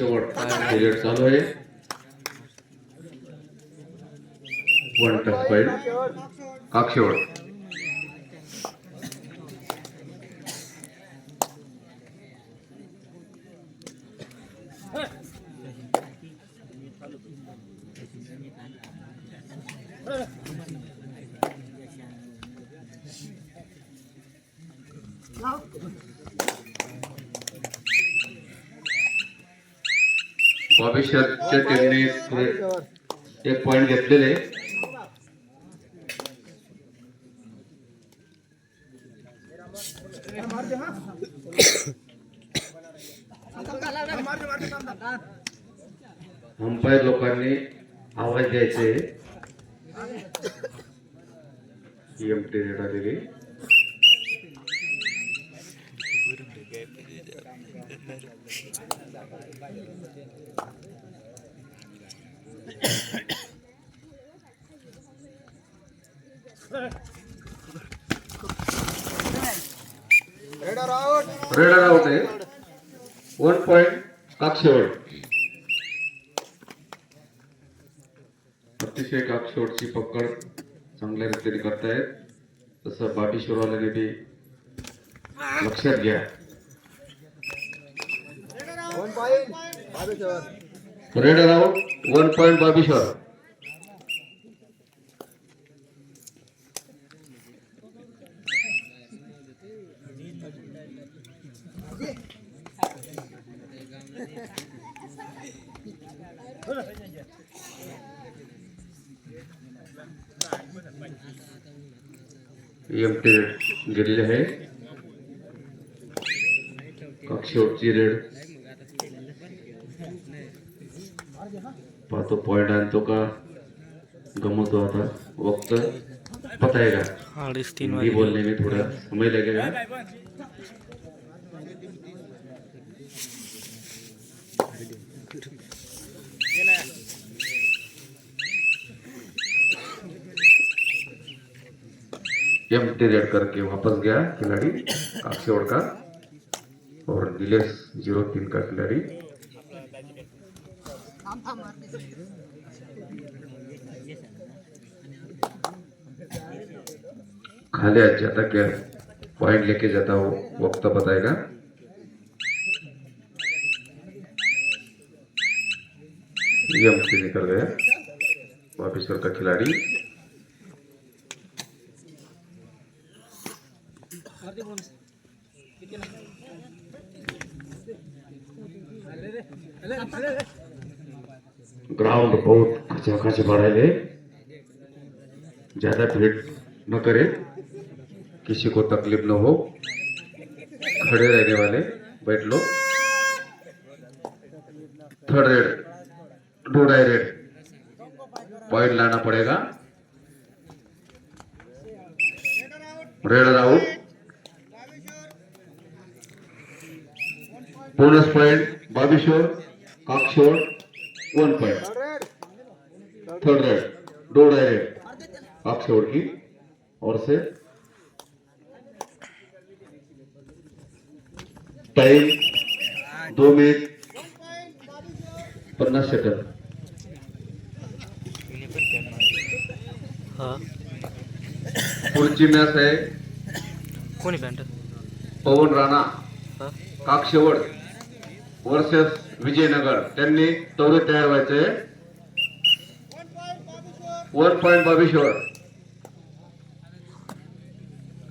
अक्षवट period चालू आहे. One touch point काक्षवड भविष्याच्या टीमने पुढे एक पॉइंट घेतलेले. अंपायर लोकांनी आवाज़ द्यायचे. एम टी रेड आलेली. रेडर आउट रेड आउट आहे वन पॉइंट काक्षेवड अतिशय काक्षेवडची पकड चांगल्या रीतीने करतायत तसं बाबीश्वरवाल्याने बी लक्षात घ्या one point raid out one point M T raid गेलेले आहे कक्षेवरची रेड पाहतो पॉइंट आणतो का गमवतो आता वक्त बताएगा अडीच तीन हिंदी बोलने में थोड़ा समय लगेगा। एम रेड करके वापस गया खिलाड़ी काक्षेवड़ का और दिलेश ज़ीरो तीन का खिलाड़ी। खाली जाता क्या? पॉइंट लेके जाता हो वक्त बताएगा। ये मुक्ति निकल गया वापिसर का खिलाड़ी। ग्राउंड बहुत खचा खच बढ़ाए ज़्यादा भीड़ न करे, किसी को तकलीफ़ न हो। खड़े रहने वाले, बैठ लो। Third raid two raid point लाना पड़ेगा। रेड आउट बोनस पॉइंट बाबीश्वर काक्षोर one point third raid do die raid काक्षोर की और से. टाइम दो मिनिट पन्नास सेकंद हा। पुढची मॅच आहे कोणी पॅन्ट पवन राणा। हा। काक्षेवड वर्सेस विजयनगर. त्यांनी तयार व्हायचे. वन पॉइंट बावीसवर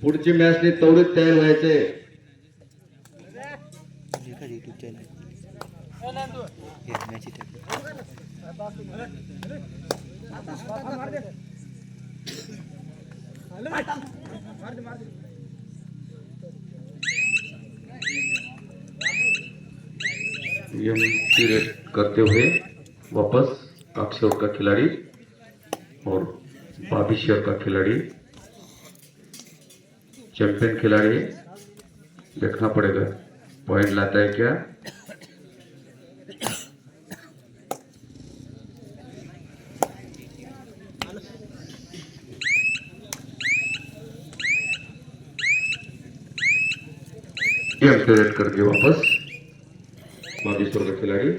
पुढची मॅचने तेवढे तयार व्हायचे. युट्यूब चॅनल एम रेड करते हुए वापस काक्षोर का खिलाड़ी और बाबिश्वर का खिलाड़ी, चैंपियन खिलाड़ी देखना पड़ेगा। पॉइंट लाता है क्या? क्रिएट करके वापस बागेश्वर का खिलाड़ी।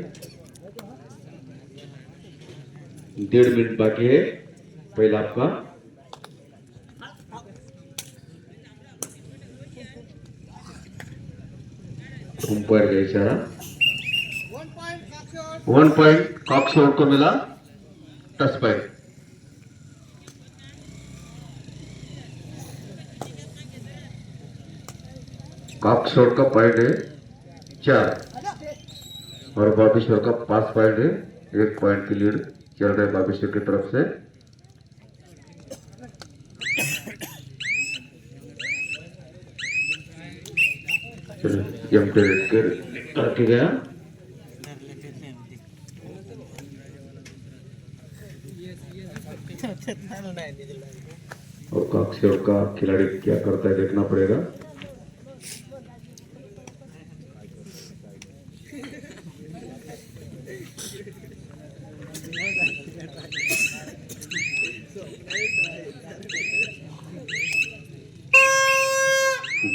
डेढ़ मिनट बाकी है, पहला आपका। अंपायर का इशारा। वन पॉइंट कॉक्सफोर्ड को मिला टच पॉइंट कॉक्सफोर्ड का पॉइंट है, चार। और बाबेश्वर का पाँच पॉइंट है, एक पॉइंट की लीड चल रहा बाबेश्वर की तरफ़ से। गया। और का खिलाड़ी क्या करता है, देखना पड़ेगा।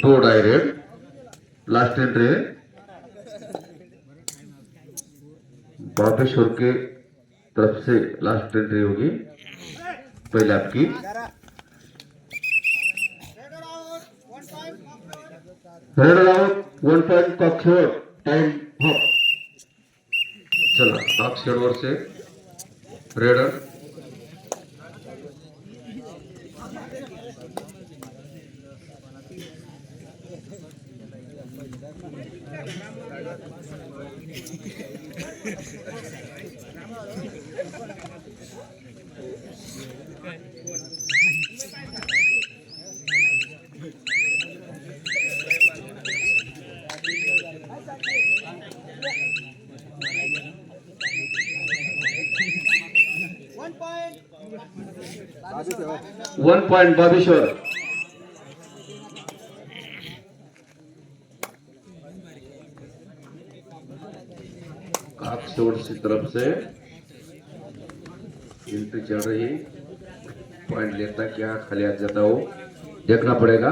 दो डायरेक्ट लास्ट एंट्री है बाबेश्वर के तरफ़ से लास्ट एंट्री होगी पहले आपकी रेड आउट वन पॉइंट कॉक्सवर्ड टाइम हॉप चला कॉक्सवर्ड से रेडर वन पॉइंट बाबेश्वर काकसोड़ की तरफ़ से एंट्री चल रही पॉइंट लेता क्या खाली हाथ जाता हो। देखना पड़ेगा।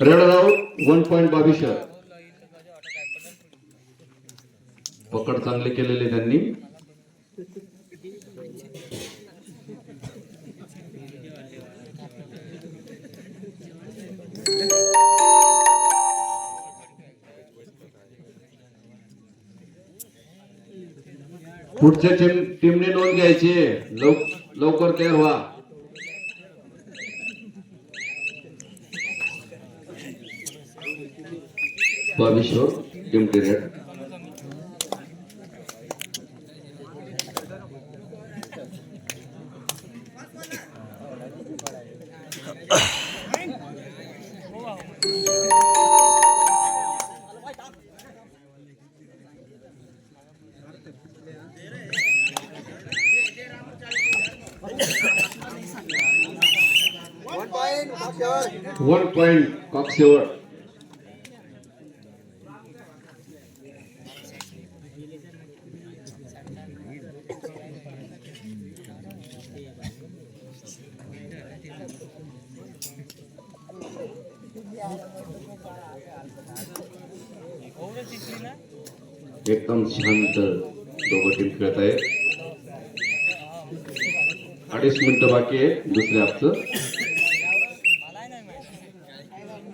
रेड आउट वन पॉइंट बाबेश्वर पकड चांगली केलेली त्यांनी पुढच्या टीम टीमने नोंद घ्यायची. लवकर तयार व्हा. बावीसवर टीम पिरियड एकदम शांत दोघं टीम खेळत आहे. अडीच मिनिटं बाकी आहे दुसऱ्या हाफचं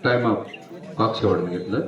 टाइम आउट कॉक शेवट घेतलं.